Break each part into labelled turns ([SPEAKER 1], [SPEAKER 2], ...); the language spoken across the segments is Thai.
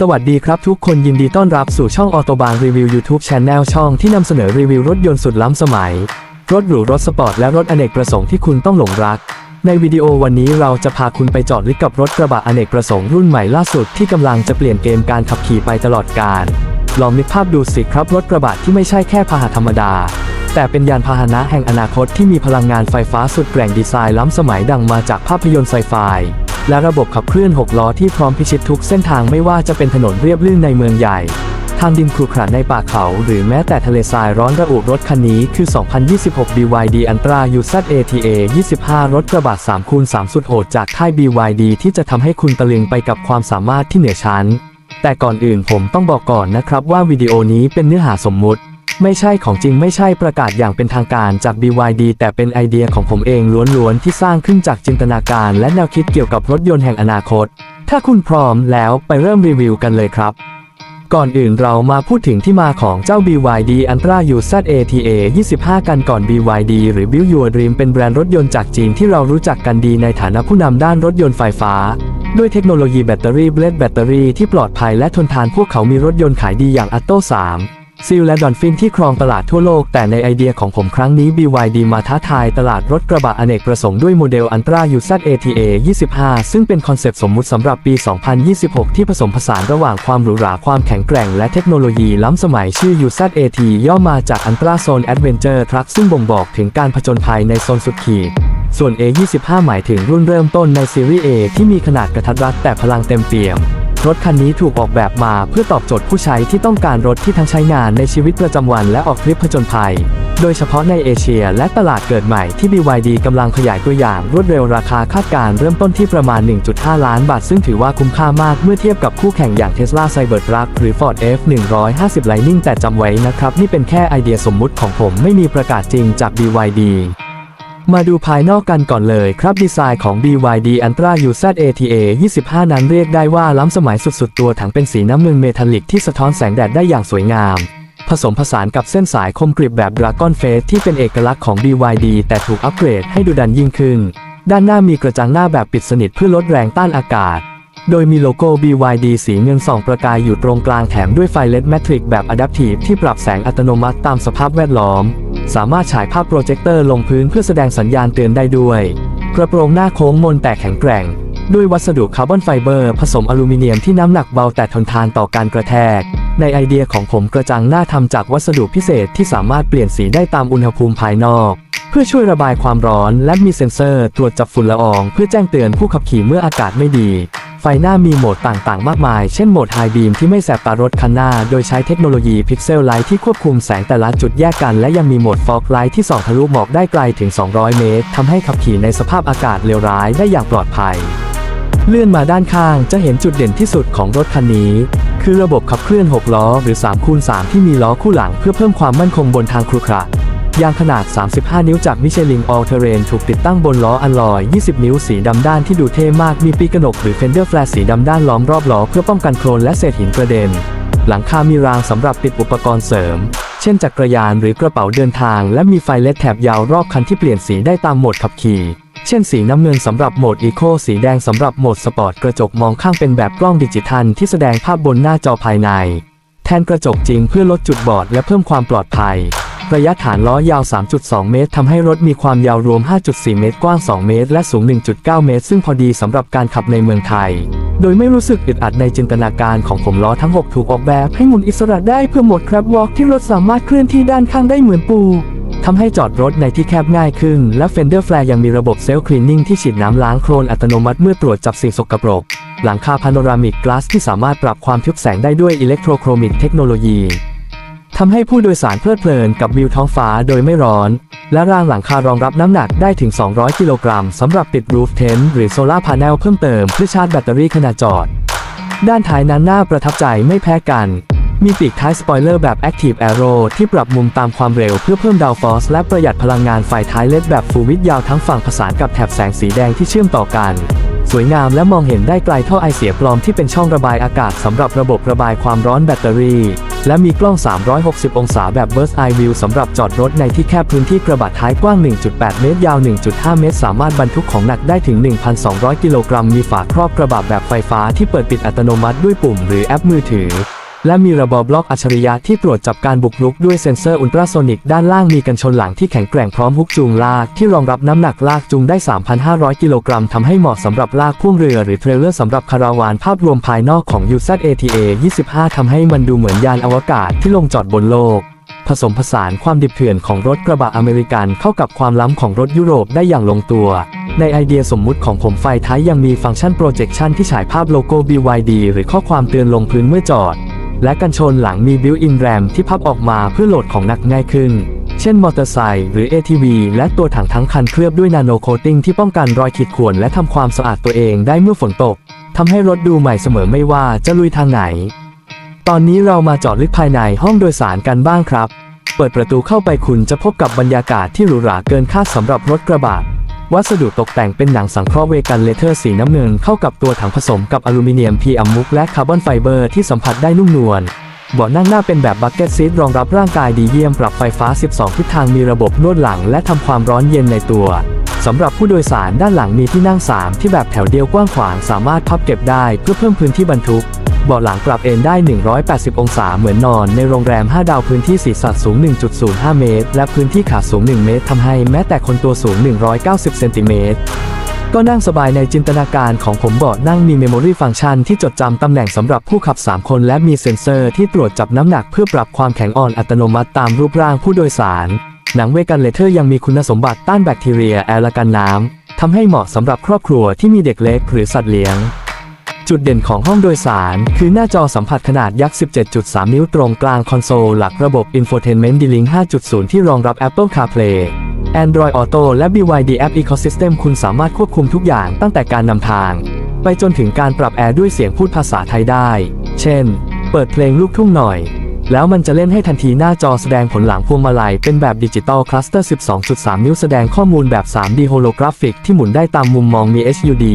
[SPEAKER 1] สวัสดีครับทุกคนยินดีต้อนรับสู่ช่องออโตบางรีวิว YouTube Channel ช่องที่นำเสนอรีวิวรถยนต์สุดล้ำสมัย รถหรูรถสปอร์ตและรถอเนกประสงค์ที่คุณต้องหลงรัก ในวิดีโอวันนี้เราจะพาคุณไปจอดลึกกับรถกระบะอเนกประสงค์รุ่นใหม่ล่าสุดที่กำลังจะเปลี่ยนเกมการขับขี่ไปตลอดกาลลองนึกภาพดูสิครับรถกระบะที่ไม่ใช่แค่พาหะธรรมดา แต่เป็นยานพาหนะแห่งอนาคตที่มีพลังงานไฟฟ้าสุดแกร่งดีไซน์ล้ำสมัยดังมาจากภาพยนตร์ไซไฟ และระบบขับเคลื่อน 6 ล้อที่พร้อมพิชิตทุกเส้นทางไม่ว่าจะเป็นถนนเรียบลื่นในเมืองใหญ่ ทางดินครุขระในป่าเขา หรือแม้แต่ทะเลทรายร้อนระอุรถคันนี้คือ 2026 BYD Antra UZ ATA 25 รถกระบะ3คูณ3สุดโหดจากค่าย BYD ที่จะทำให้คุณตะลึงไปกับความสามารถที่เหนือชั้น แต่ก่อนอื่นผมต้องบอกก่อนนะครับว่าวิดีโอนี้เป็นเนื้อหาสมมุติ ไม่ใช่ของจริงไม่ใช่ประกาศอย่างเป็นทางการจาก BYD แต่เป็นไอเดียของผมเองล้วนๆ ที่สร้างขึ้นจากจินตนาการและแนวคิดเกี่ยวกับรถยนต์แห่งอนาคต ถ้าคุณพร้อมแล้วไปเริ่มรีวิวกันเลยครับ ก่อนอื่นเรามาพูดถึงที่มาของเจ้า BYD Antra UZ ATA 25 กันก่อน BYD หรือ Build Your Dream เป็นแบรนด์รถยนต์จากจีนที่เรารู้จักกันดีในฐานะผู้นำด้านรถยนต์ไฟฟ้าด้วยเทคโนโลยีแบตเตอรี่เบลดแบตเตอรี่ที่ปลอดภัยและทนทานพวกเขามีรถยนต์ขายดีอย่าง Atto 3 ซิลและดอนฟินที่ครองตลาดทั่วโลก แต่ในไอเดียของผมครั้งนี้ BYD มาท้าทายตลาดรถกระบะอเนกประสงค์ด้วยโมเดล Antra UZ ATA 25 ซึ่งเป็นคอนเซปต์สมมุติสำหรับปี 2026 ที่ผสมผสานระหว่างความหรูหราความแข็งแกร่งและเทคโนโลยีล้ำสมัยชื่อ UZ AT ย่อมาจาก Antra Zone Adventure Truck ซึ่งบ่งบอกถึงการผจญภัยในโซนสุดขีดส่วน A25 หมายถึงรุ่นเริ่มต้นในซีรีส์ A ที่มีขนาดกระทัดรัดแต่พลังเต็มเปี่ยม รถคันนี้ถูกออกแบบมาเพื่อตอบโจทย์ผู้ใช้ที่ต้องการรถที่ทั้งใช้งานในชีวิตประจำวันและออกทริปผจญภัย โดยเฉพาะในเอเชียและตลาดเกิดใหม่ที่ BYD กำลังขยายตัวอย่างรวดเร็วราคาคาดการณ์เริ่มต้นที่ประมาณ 1.5 ล้านบาท ซึ่งถือว่าคุ้มค่ามากเมื่อเทียบกับคู่แข่งอย่าง Tesla Cybertruck หรือ Ford F150 Lightning แต่จำไว้นะครับ นี่เป็นแค่ไอเดียสมมุติของผมไม่มีประกาศจริงจาก BYD มาดูภายนอกกันก่อนเลยครับดีไซน์ของ BYD Antra UZ ATA 25 นั้นเรียกได้ว่าล้ำสมัยสุดๆ ตัวถังเป็นสีน้ำเงินเมทัลลิกที่สะท้อนแสงแดดได้อย่างสวยงาม ผสมผสานกับเส้นสายคมกริบแบบ Dragon Face ที่เป็นเอกลักษณ์ของ BYD แต่ถูกอัปเกรดให้ดูดันยิ่งขึ้น ด้านหน้ามีกระจังหน้าแบบปิดสนิทเพื่อลดแรงต้านอากาศ โดยมีโลโก้ BYD สีเงินส่องประกายอยู่ตรงกลางแถมด้วยไฟ LED Matrix แบบ Adaptive ที่ปรับแสงอัตโนมัติตามสภาพแวดล้อม สามารถฉายภาพโปรเจคเตอร์ลงพื้นเพื่อแสดงสัญญาณเตือนได้ด้วย กระโปรงหน้าโค้งมนแต่แข็งแกร่ง ด้วยวัสดุคาร์บอนไฟเบอร์ ผสมอลูมิเนียมที่น้ำหนักเบาแต่ทนทานต่อการกระแทก ในไอเดียของผมกระจังหน้าทำจากวัสดุพิเศษที่สามารถเปลี่ยนสีได้ตามอุณหภูมิภายนอก เพื่อช่วยระบายความร้อนและมีเซ็นเซอร์ ตรวจจับฝุ่นละออง เพื่อแจ้งเตือนผู้ขับขี่เมื่ออากาศไม่ดี ไฟหน้ามีโหมดต่างๆ มากมาย เช่นโหมดไฮบีมที่ไม่แสบตารถคันหน้า โดยใช้เทคโนโลยีพิกเซลไลท์ที่ควบคุมแสงแต่ละจุดแยกกัน และยังมีโหมดฟอกไลท์ที่ส่องทะลุหมอกได้ไกลถึง 200 เมตรทำให้ขับขี่ในสภาพอากาศเลวร้ายได้อย่างปลอดภัย เลื่อนมาด้านข้างจะเห็นจุดเด่นที่สุดของรถคันนี้ คือระบบขับเคลื่อน 6 ล้อ หรือ3คูณ3ที่มีล้อคู่หลังเพื่อเพิ่มความมั่นคงบนทางครุขระ ยางขนาด 35 นิ้วจากมิชลินออลเทเรนถูกติดตั้งบนล้ออัลลอย 20 นิ้วสีดำด้านที่ดูเท่มาก มีปีกกระหนกหรือเฟนเดอร์แฟลสีดำด้านล้อมรอบล้อเพื่อป้องกันโคลนและเศษหินกระเด็น หลังคามีรางสำหรับติดอุปกรณ์เสริม เช่นจักรยานหรือกระเป๋าเดินทาง และมีไฟเลดแถบยาวรอบคันที่เปลี่ยนสีได้ตามโหมดขับขี่ เช่นสีน้ำเงินสำหรับโหมดอีโคสีแดงสำหรับโหมดสปอร์ตกระจกมองข้างเป็นแบบกล้องดิจิทัลที่แสดงภาพบนหน้าจอภายใน แทนกระจกจริงเพื่อลดจุดบอดและเพิ่มความปลอดภัย ระยะฐานล้อยาว 3.2 เมตรทำให้รถมีความยาวรวม 5.4 เมตร กว้าง 2 เมตร และสูง 1.9 เมตร ซึ่งพอดีสำหรับการขับในเมืองไทย โดยไม่รู้สึกอึดอัดในจินตนาการของผมล้อทั้ง 6 ถูกออกแบบให้หมุนอิสระได้เพื่อหมดครับวอล์กที่รถสามารถเคลื่อนที่ด้านข้างได้เหมือนปูทำให้จอดรถในที่แคบง่ายขึ้น และเฟนเดอร์แฟลยังมีระบบเซลฟ์คลีนนิ่งที่ฉีดน้ำล้างโคลนอัตโนมัติเมื่อตรวจจับสิ่งสกปรก หลังคาพาโนรามิกกลาสที่สามารถปรับความทึบแสงได้ด้วยอิเล็กโทรโครมิกเทคโนโลยี ทำให้ผู้โดยสารเพลิดเพลินกับวิวท้องฟ้าโดยไม่ร้อน และรางหลังคารองรับน้ำหนักได้ถึง 200 กิโลกรัมสำหรับติดรูฟเทนหรือโซลาร์พาเนลเพิ่มเติมเพื่อชาร์จแบตเตอรี่ขณะจอด ด้านท้ายนั้นน่าประทับใจไม่แพ้กัน มีปีกท้ายสปอยเลอร์แบบ Active Aero ที่ปรับมุมตามความเร็วเพื่อเพิ่มดาวฟอสและประหยัดพลังงานไฟท้ายเลดแบบฟูลวิดยาวทั้งฝั่งผสานกับแถบแสงสีแดงที่เชื่อมต่อกันสวยงามและมองเห็นได้ไกลท่าไอเสียปลอมที่เป็นช่องระบายอากาศสำหรับระบบระบายความร้อนแบตเตอรี่ และมีกล้อง 360 องศาแบบ Burst Eye View สำหรับจอดรถในที่แคบพื้นที่กระบะท้ายกว้าง 1.8 เมตร ยาว 1.5 เมตร สามารถบรรทุกของหนักได้ถึง 1,200 กิโลกรัม มีฝาครอบกระบะแบบไฟฟ้าที่เปิดปิดอัตโนมัติด้วยปุ่มหรือแอปมือถือ และมีระบบบล็อกอัจฉริยะที่ตรวจจับการบุกรุกด้วยเซ็นเซอร์อุลตราโซนิกด้านล่างมีกันชนหลังที่แข็งแกร่งพร้อมฮุกจูงลากที่รองรับน้ำหนักลากจูงได้ 3,500 กิโลกรัมทำให้เหมาะสำหรับลากพ่วงเรือหรือเทรลเลอร์สำหรับคาราวานภาพรวมภายนอกของ UZATA 25ทำให้มันดูเหมือนยานอวกาศที่ลงจอดบนโลก ผสมผสานความดิบเถื่อนของรถกระบะอเมริกันเข้ากับความล้ำของรถยุโรปได้อย่างลงตัวในไอเดียสมมุติของผมไฟท้ายยังมีฟังก์ชัน projection ที่ฉายภาพโลโก้ BYD หรือข้อความเตือนลงพื้นเมื่อจอด และกันชนหลังมี built-in RAM ที่พับออกมาเพื่อโหลดของหนักง่ายขึ้น เช่นมอเตอร์ไซค์หรือ ATV และตัวถังทั้งคันเคลือบด้วยนาโนโคตติ้งที่ป้องกันรอยขีดข่วนและทำความสะอาดตัวเองได้เมื่อฝนตกทำให้รถดูใหม่เสมอไม่ว่าจะลุยทางไหน ตอนนี้เรามาจอดลึกภายในห้องโดยสารกันบ้างครับ เปิดประตูเข้าไปคุณจะพบกับบรรยากาศที่หรูหราเกินคาดสำหรับรถกระบะ วัสดุตกแต่งเป็นหนังสังเคราะห์เวกันเลเทอร์สีน้ำเงินเข้ากับตัวถังผสมกับอลูมิเนียมพีอัมมุกและคาร์บอนไฟเบอร์ที่สัมผัสได้นุ่มนวลเบาะนั่งหน้าเป็นแบบบักเก็ตซีทรองรับร่างกายดีเยี่ยมปรับไฟฟ้า 12 ทิศทางมีระบบนวดหลังและทำความร้อนเย็นในตัวสำหรับผู้โดยสารด้านหลังมีที่นั่ง 3 ที่แบบแถวเดียวกว้างขวางสามารถพับเก็บได้เพื่อเพิ่มพื้นที่บรรทุก เบาะหลังปรับเอนได้ 180 องศาเหมือนนอนในโรงแรม 5 ดาวพื้นที่ศีรษะสูง 1.05 เมตร และพื้นที่ขาสูง 1 เมตรทำให้แม้แต่คนตัวสูง 190 เซนติเมตรก็นั่งสบายในจินตนาการของผมเบาะนั่งมีเมมโมรีฟังก์ชันที่จดจำตำแหน่งสำหรับผู้ขับ 3 คนและมีเซ็นเซอร์ที่ตรวจจับน้ำหนักเพื่อปรับความแข็งอ่อนอัตโนมัติตามรูปร่างผู้โดยสาร หนังเวกันเลเทอร์ยังมีคุณสมบัติต้านแบคทีเรียแอลกันน้ำทำให้เหมาะสำหรับครอบครัวที่มีเด็กเล็กหรือสัตว์เลี้ยง จุดเด่นของห้องโดยสาร คือหน้าจอสัมผัสขนาดยักษ์ 17.3 นิ้วตรงกลางคอนโซลหลักระบบ Infotainment D-Link 5.0 ที่รองรับ Apple CarPlay Android Auto และ BYD App Ecosystem คุณสามารถควบคุมทุกอย่างตั้งแต่การนำทาง ไปจนถึงการปรับแอร์ด้วยเสียงพูดภาษาไทยได้ เช่น เปิดเพลงลูกทุ่งหน่อย แล้วมันจะเล่นให้ทันทีหน้าจอแสดงผลหลังพวงมาลัยเป็นแบบดิจิตอลคลัสเตอร์ 12.3 นิ้วแสดงข้อมูลแบบ 3D Holographic ที่หมุนได้ตามมุมมองมี HUD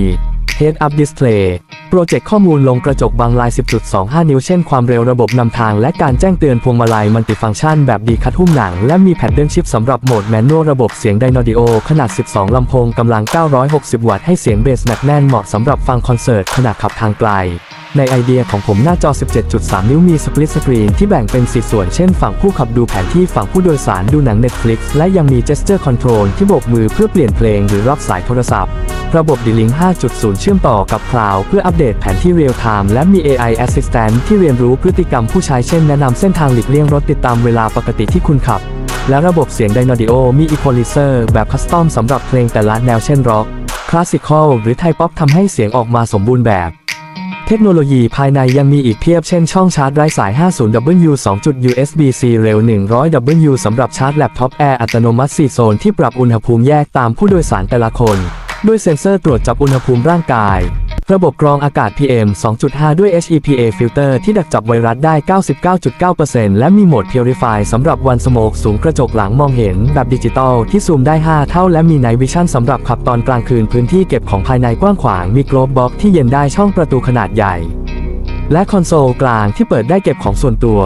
[SPEAKER 1] Head Up Display โปรเจกต์ข้อมูลลงกระจกบางลาย 10.25 นิ้ว เช่นความเร็วระบบนำทางและการแจ้งเตือนพวงมาลัยมัลติฟังก์ชันแบบดีคัดหุ้มหนัง และมีแพดเดิลชิปสำหรับโหมดแมนนวลระบบเสียงไดโนดิโอขนาด 12 ลำโพงกำลัง 960 วัตต์ให้เสียงเบสหนักแน่นเหมาะสำหรับฟังคอนเสิร์ตขณะขับทางไกลในไอเดียของผมหน้าจอ 17.3 นิ้วมีสปลิตสกรีนที่แบ่งเป็น 4 ส่วน เช่น ฝั่งผู้ขับดูแผนที่ฝั่งผู้โดยสารดูหนัง Netflix และยังมี Gesture Control ที่โบกมือเพื่อเปลี่ยนเพลงหรือรับสายโทรศัพท์ ระบบ D-Link 5.0 เชื่อมต่อกับคลาวเพื่ออัปเดตแผนที่เรียลไทม์และมี AI Assistant ที่เรียนรู้พฤติกรรมผู้ใช้เช่นแนะนำเส้นทางหลีกเลี่ยงรถติดตามเวลาปกติที่คุณขับ และระบบเสียงไดโนดิโอมี Equalizer แบบคัสตอมสำหรับเพลงแต่ละแนวเช่นร็อกคลาสสิคอลหรือไทยป๊อปทำให้เสียงออกมาสมบูรณ์แบบ เทคโนโลยีภายในยังมีอีกเพียบเช่นช่องชาร์จไร้สาย 50W 2 USB-C เร็ว 100W สำหรับชาร์จแล็ปท็อปแอร์อัตโนมัติ4โซนที่ปรับอุณหภูมิแยกตามผู้โดยสารแต่ละคน ด้วยเซ็นเซอร์ตรวจจับอุณหภูมิร่างกาย ระบบกรองอากาศ PM 2.5 ด้วย HEPA ฟิลเตอร์ที่ดักจับไวรัสได้ 99.9%และมีโหมด Purify สำหรับวันสโมกสูงกระจกหลังมองเห็นแบบดิจิตอลที่ซูมได้ 5 เท่าและมี Night Vision สำหรับขับตอนกลางคืนพื้นที่เก็บของภายในกว้างขวางมี Globe Box ที่เย็นได้ช่องประตูขนาดใหญ่ และคอนโซลกลางที่เปิดได้เก็บของส่วนตัว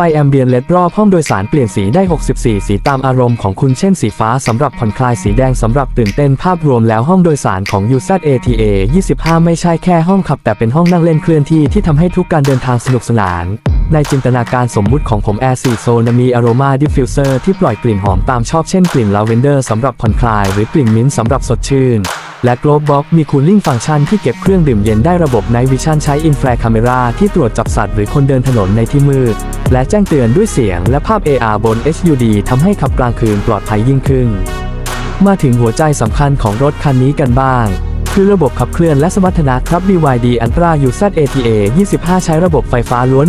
[SPEAKER 1] ฟแอมเบียนเลดรอบห้องโดยสารเปลี่ยนสีได้ 64 สีตามอารมณ์ของคุณเช่นสีฟ้าสำหรับผ่อนคลายสีแดงสำหรับตื่นเต้นภาพรวมแล้วห้องโดยสารของ UZATA 25 ไม่ใช่แค่ห้องขับ แต่เป็นห้องนั่งเล่นเคลื่อนที่ที่ทำให้ทุกการเดินทางสนุกสนาน ในจินตนาการสมมุติของผม Air 4 Zone มี Aroma Diffuser ที่ปล่อยกลิ่นหอมตามชอบเช่นกลิ่นลาเวนเดอร์สำหรับผ่อนคลายหรือกลิ่นมิ้นท์สำหรับสดชื่น และ Globe Box มี Cooling Function ที่เก็บเครื่องดื่มเย็นได้ระบบ Night Vision ใช้ Infrared Camera ที่ตรวจจับสัตว์หรือคนเดินถนนในที่มืด และแจ้งเตือนด้วยเสียงและภาพ AR บน HUD ทำให้ขับกลางคืนปลอดภัยยิ่งขึ้น มาถึงหัวใจสำคัญของรถคันนี้กันบ้าง คือระบบขับเคลื่อนและสมรรถนะครับ BYD Ultra UZATA 25 ใช้ระบบไฟฟ้าล้วน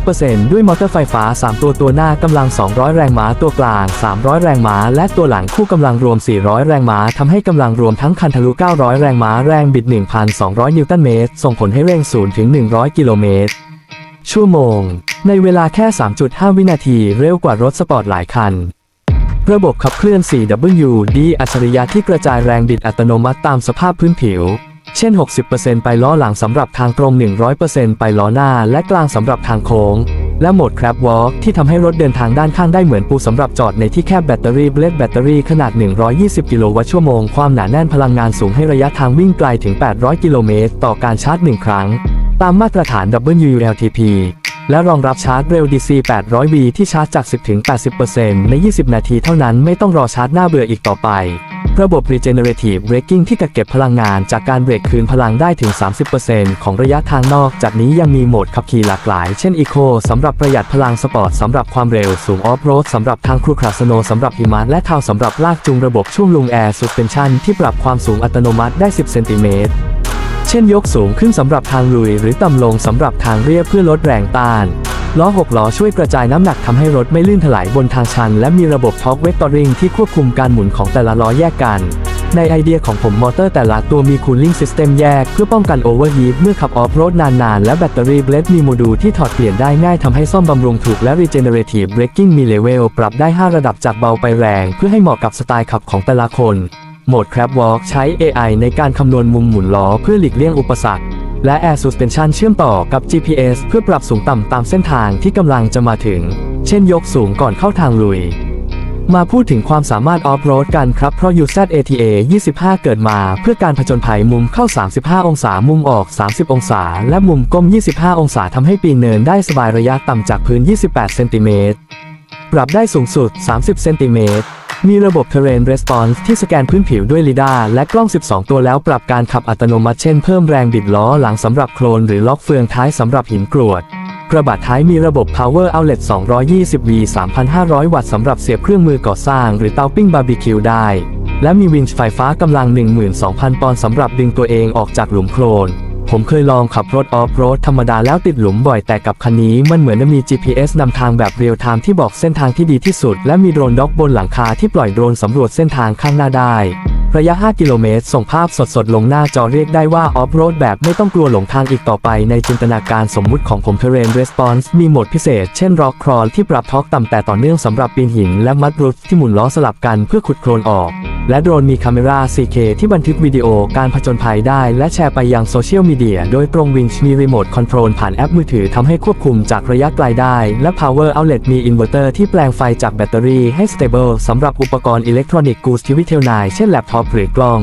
[SPEAKER 1] 100%ด้วยมอเตอร์ไฟฟ้า 3 ตัวตัวหน้ากำลัง 200 แรงม้าตัวกลาง 300 แรงม้า และตัวหลังคู่กำลังรวม 400 แรงม้าทำให้กำลังรวมทั้งคันทะลุ 900 แรงม้าแรงบิด 1,200 นิวตันเมตร ส่งผลให้เร่ง 0 ถึง 100 กิโลเมตร ชั่วโมง ในเวลาแค่ 3.5 วินาที เร็วกว่ารถสปอร์ตหลายคัน ระบบขับเคลื่อน 4WD อัจฉริยะที่กระจายแรงบิดอัตโนมัติตามสภาพพื้นผิว เช่น 60%ไปล้อหลังสำหรับทางตรง 100%ไปล้อหน้าและกลางสำหรับทางโค้ง และโหมด Crab Walk ที่ทำให้รถเดินทางด้านข้างได้เหมือนปูสำหรับจอดในที่แคบแบตเตอรี่เบลดแบตเตอรี่ขนาด 120 กิโลวัตต์ชั่วโมง ความหนาแน่นพลังงานสูงให้ระยะทางวิ่งไกลถึง 800 กิโลเมตร ต่อการชาร์จ 1 ครั้ง ตามมาตรฐาน WLTP และรองรับชาร์จเร็ว DC 800V ที่ชาร์จจาก 10-80%ใน 20 นาทีเท่านั้นไม่ต้องรอชาร์จหน้าเบื่ออีกต่อไป ระบบ Regenerative Braking ที่กักเก็บพลังงานจากการเบรกคืนพลังได้ถึง 30%ของระยะทางนอก จากนี้ยังมีโหมดขับขี่หลากหลาย เช่น Eco สำหรับประหยัดพลังสปอร์ตสำหรับความเร็วสูง Off-road สำหรับทางครูคราสโนสำหรับหิมะและทาวสำหรับลากจูงระบบช่วงลุงแอร์ Suspension ที่ปรับความสูงอัตโนมัติได้ 10 เซนติเมตร เช่นยกสูงขึ้นสำหรับทางลุย หรือต่ำลงสำหรับทางเรียบเพื่อลดแรงต้าน ล้อ6ล้อช่วยกระจายน้ำหนักทำให้รถไม่ลื่นถลายบนทางชัน และมีระบบ Torque Vectoring ที่ควบคุมการหมุนของแต่ละล้อแยกกัน ในไอเดียของผมมอเตอร์แต่ละตัวมี Cooling System แยกเพื่อป้องกัน Overheat เมื่อขับออฟโรดนานๆ และแบตเตอรี่เบลดมีโมดูลที่ถอดเปลี่ยนได้ง่ายทำให้ซ่อมบำรุงถูกและ Regenerative Braking มีเลเวลปรับได้ 5 ระดับจากเบาไปแรง เพื่อให้เหมาะกับสไตล์ขับของแต่ละคน โหมด Crab Walk ใช้ AI ในการคำนวณมุมหมุนล้อเพื่อหลีกเลี่ยงอุปสรรค และ Air Suspension เชื่อมต่อกับ GPS เพื่อปรับสูงต่ำตามเส้นทางที่กำลังจะมาถึง เช่นยกสูงก่อนเข้าทางลุย มาพูดถึงความสามารถออฟโรดกันครับ เพราะ UZ ATA 25 เกิดมาเพื่อการผจญภัยมุมเข้า 35 องศา มุมออก 30 องศา และมุมก้ม 25 องศาทำให้ปีนเนินได้สบายระยะต่ำจากพื้น 28 เซนติเมตร ปรับได้สูงสุด 30 เซนติเมตร มีระบบ Terrain Response ที่สแกนพื้นผิวด้วยลิดาร์และกล้อง 12 ตัวแล้วปรับการขับอัตโนมัติเช่นเพิ่มแรงบิดล้อหลังสำหรับโคลนหรือล็อกเฟืองท้ายสำหรับหินกรวดกระบะท้ายมีระบบ Power Outlet 220V 3,500 วัตต์สำหรับเสียบเครื่องมือก่อสร้าง หรือเตาปิ้งบาร์บีคิวได้ และมีวินช์ไฟฟ้ากำลัง 12,000 ปอนด์สำหรับดึงตัวเองออกจากหลุมโคลน ผมเคยลองขับรถออฟโรดธรรมดาแล้วติดหลุมบ่อยแต่กับคันนี้มันเหมือนจะมี GPS นำทางแบบเรียลไทม์ที่บอกเส้นทางที่ดีที่สุด และมีโดรนด็อกบนหลังคาที่ปล่อยโดรนสำรวจเส้นทางข้างหน้าได้ ระยะ 5 กิโลเมตร ส่งภาพสดๆ ลงหน้าจอเรียกได้ว่าออฟโรดแบบไม่ต้องกลัวหลงทางอีกต่อไปในจินตนาการสมมุติของผม Terrain Response มีโหมดพิเศษ เช่น Rock Crawl ที่ปรับท็อกต่ำแต่ต่อเนื่องสำหรับปีนหิน และมัดรูทที่หมุนล้อสลับกันเพื่อขุดโคลนออกและโดรนมีคาเมรา 4K ที่บันทึกวิดีโอการผจญภัยได้ และแชร์ไปยังโซเชียลมีเดียโดยตรงวิงช์มีรีโมทคอนโทรลผ่านแอปมือถือทำให้ควบคุมจากระยะไกลได้ และ Power Outlet มีอินเวอร์เตอร์ที่แปลงไฟจากแบตเตอรี่ให้ stable สำหรับอุปกรณ์อิเล็กทรอนิกส์กูสทีวิเทลนายเช่นแล็ปท็อปหรือกล้อง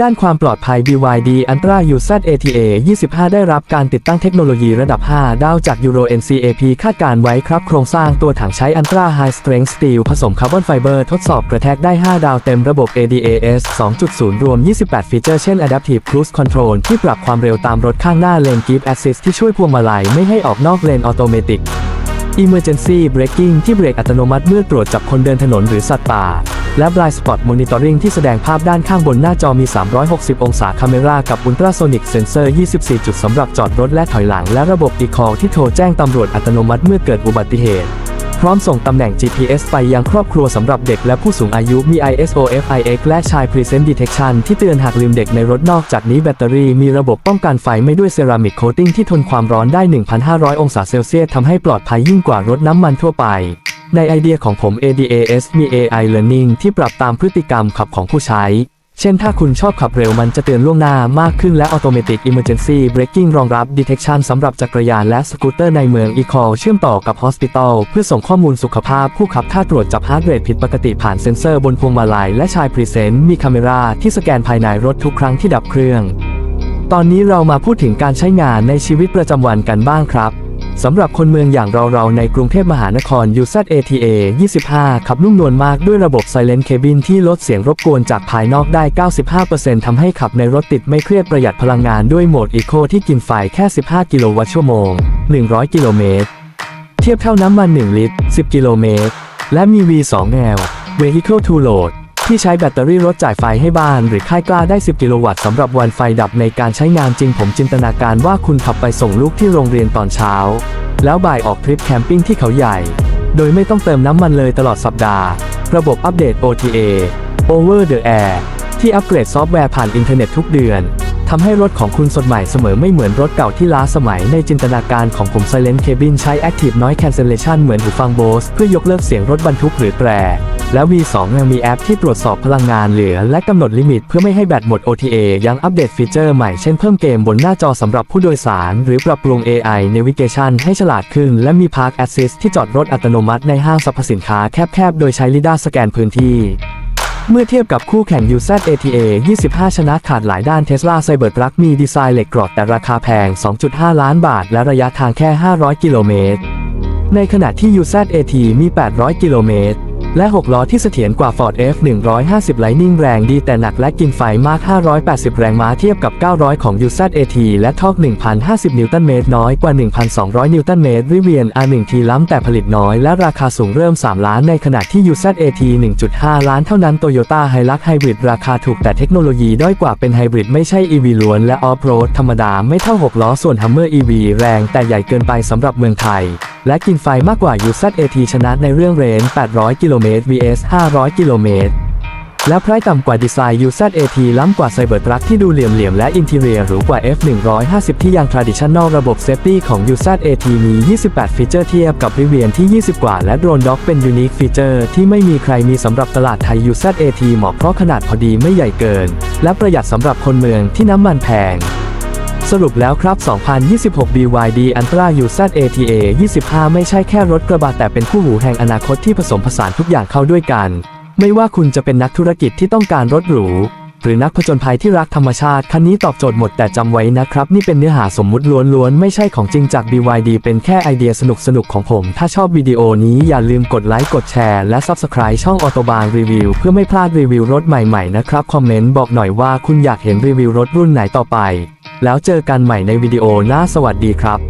[SPEAKER 1] ด้านความปลอดภัย BYD Ultra UZ ATA 25 ได้รับการติดตั้งเทคโนโลยีระดับ 5 ดาวจาก Euro NCAP คาดการไว้ครับ โครงสร้างตัวถังใช้ Ultra High Strength Steel ผสมคาร์บอนไฟเบอร์ทดสอบกระแทกได้ 5 ดาวเต็มระบบ ADAS 2.0 รวม 28 ฟีเจอร์เช่น Adaptive Cruise Control ที่ปรับความเร็วตามรถข้างหน้า Lane Keep Assist ที่ช่วยพวงมาลัยไม่ให้ออกนอกเลนออโตเมติก Emergency Braking ที่เบรกอัตโนมัติเมื่อตรวจจับคนเดินถนนหรือสัตว์ป่า และ Blind Spot Monitoring ที่แสดงภาพด้านข้างบนหน้าจอมี 360 องศาคาเมรากับ Ultrasonic Sensor 24 จุดสำหรับจอดรถและถอยหลัง และระบบ e-call ที่โทรแจ้งตำรวจอัตโนมัติเมื่อเกิดอุบัติเหตุ พร้อมส่งตำแหน่ง GPS ไปยังครอบครัวสำหรับเด็กและผู้สูงอายุมี ISO FIX และ Child Present Detection ที่เตือนหากลืมเด็กในรถนอกจากนี้แบตเตอรี่มีระบบป้องกันไฟไม่ด้วยเซรามิกโคตติ้งที่ทนความร้อนได้ 1,500 องศาเซลเซียสทำให้ปลอดภัยยิ่งกว่ารถน้ำมันทั่วไปในไอเดียของผม ADAS มี AI Learning ที่ปรับตามพฤติกรรมขับของผู้ใช้ เช่นถ้าคุณชอบขับเร็วมันจะเตือนล่วงหน้ามากขึ้นและ Automatic Emergency Braking รองรับ Detection สำหรับจักรยานและสกูตเตอร์ในเมือง e-call เชื่อมต่อกับ Hospital เพื่อส่งข้อมูลสุขภาพผู้ขับถ้าตรวจจับฮาร์ดเรทผิดปกติผ่านเซ็นเซอร์บนพวงมาลัยและชายพรีเซนต์มีคาเมราที่สแกนภายในรถทุกครั้งที่ดับเครื่อง ตอนนี้เรามาพูดถึงการใช้งานในชีวิตประจำวันกันบ้างครับ สำหรับคนเมืองอย่างเราๆในกรุงเทพมหานคร UZ ATA 25 ขับนุ่มนวลมากด้วยระบบ Silent Cabin ที่ลดเสียงรบกวนจากภายนอกได้ 95%ทำให้ขับในรถติดไม่เครียดประหยัดพลังงานด้วยโหมด Eco ที่กินไฟแค่ 15 กิโลวัตต์ชั่วโมง 100 กิโลเมตร เทียบเท่าน้ำมัน 1 ลิตร 10 กิโลเมตร และมี V2L Vehicle to Load ที่ใช้แบตเตอรี่รถจ่ายไฟให้บ้านหรือค่ายกล้าได้ 10 กิโลวัตต์สำหรับวันไฟดับในการใช้งานจริงผมจินตนาการว่าคุณขับไปส่งลูกที่โรงเรียนตอนเช้า แล้วบ่ายออกทริปแคมปิ้งที่เขาใหญ่ โดยไม่ต้องเติมน้ำมันเลยตลอดสัปดาห์ ระบบอัปเดต OTA Over the Air ที่อัปเกรดซอฟต์แวร์ผ่านอินเทอร์เน็ตทุกเดือนทำให้รถของคุณสดใหม่เสมอไม่เหมือนรถเก่าที่ล้าสมัยในจินตนาการของผม Silent Cabin ใช้ Active Noise Cancellation เหมือนหูฟัง Bose เพื่อยกเลิกเสียงรถบรรทุกหรือแตร และ V2 ยังมีแอปที่ตรวจสอบพลังงานเหลือ และกำหนดลิมิตเพื่อไม่ให้แบตหมด OTA ยังอัปเดตฟีเจอร์ใหม่เช่นเพิ่มเกมบนหน้าจอสำหรับผู้โดยสาร หรือปรับปรุง AI Navigation ให้ฉลาดขึ้น และมี Park Assist ที่จอดรถอัตโนมัติในห้างสรรพสินค้าแคบๆ โดยใช้ลิดาสแกนพื้นที่เมื่อเทียบกับคู่แข่ง UZ ATA 25 ชนะขาดหลายด้าน Tesla Cybertruck มีดีไซน์เหล็กกรอบแต่ราคาแพง 2.5 ล้านบาท และระยะทางแค่ 500 กิโลเมตร ในขณะที่ UZ AT มี 800 กิโลเมตร และ 6 ล้อที่เสถียรกว่า Ford F150 Lightning แรงดีแต่หนักและกินไฟมาก 580 แรงม้าเทียบกับ 900 ของ UZ AT และทอก1,050 นิวตันเมตรน้อยกว่า 1,200 นิวตันเมตร Rivian R1T ล้ำแต่ผลิตน้อยและราคาสูงเริ่ม 3 ล้านในขณะที่ UZ AT 1.5 ล้านเท่านั้น Toyota Hilux Hybrid ราคาถูกแต่เทคโนโลยีด้อยกว่าเป็นไฮบริดไม่ใช่ EV ล้วนและ Off-road ธรรมดาไม่เท่า 6 ล้อส่วน Hummer EV แรงแต่ใหญ่เกินไปสำหรับเมืองไทย และกินไฟมากกว่า UZ AT ชนะในเรื่องเรน 800 กิโลเมตร vs 500 กิโลเมตร และไพรต่ำกว่าดีไซน์ UZ AT ล้ำกว่า Cybertruck ที่ดูเหลี่ยมๆ และอินทีเรียหรูกว่า F150 ที่ยัง Traditional ระบบ Safety ของ UZ AT มี 28 ฟีเจอร์เทียบกับ Rivian ที่ 20 กว่า และ Drone Dock เป็น Unique Feature ที่ไม่มีใครมีสำหรับตลาดไทย UZ AT เหมาะเพราะขนาดพอดีไม่ใหญ่เกิน และประหยัดสำหรับคนเมืองที่น้ำมันแพง สรุปแล้วครับ 2026 BYD Ultra UZ ATA 25 ไม่ใช่แค่รถกระบะแต่เป็นคู่หูแห่งอนาคตที่ผสมผสานทุกอย่างเข้าด้วยกัน ไม่ว่าคุณจะเป็นนักธุรกิจที่ต้องการรถหรู หรือนักผจญภัยที่รักธรรมชาติคันนี้ตอบโจทย์หมดแต่จำไว้นะครับ นี่เป็นเนื้อหาสมมุติล้วนๆ ไม่ใช่ของจริงจาก BYD เป็นแค่ไอเดียสนุกๆ ของผม ถ้าชอบวิดีโอนี้อย่าลืมกดไลค์กดแชร์และ Subscribe ช่องออโตบางรีวิวเพื่อไม่พลาดรีวิวรถใหม่ๆนะครับ คอมเมนต์บอกหน่อยว่าคุณอยากเห็นรีวิวรถรุ่นไหนต่อไป แล้วเจอกันใหม่ในวิดีโอหน้าสวัสดีครับ